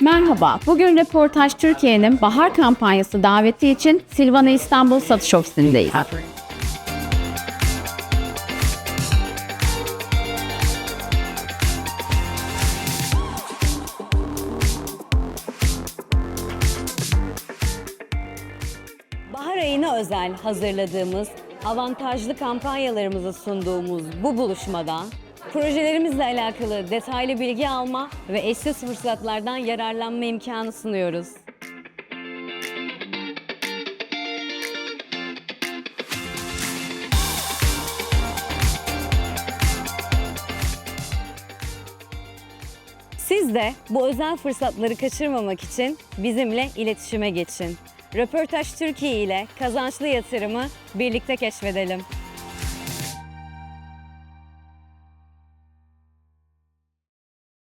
Merhaba, bugün Reportaj Türkiye'nin bahar kampanyası daveti için Silvana İstanbul satış ofisindeyiz. Bahar ayına özel hazırladığımız avantajlı kampanyalarımızı sunduğumuz bu buluşmada projelerimizle alakalı detaylı bilgi alma ve eşsiz fırsatlardan yararlanma imkanı sunuyoruz. Siz de bu özel fırsatları kaçırmamak için bizimle iletişime geçin. Röportaj Türkiye ile kazançlı yatırımı birlikte keşfedelim.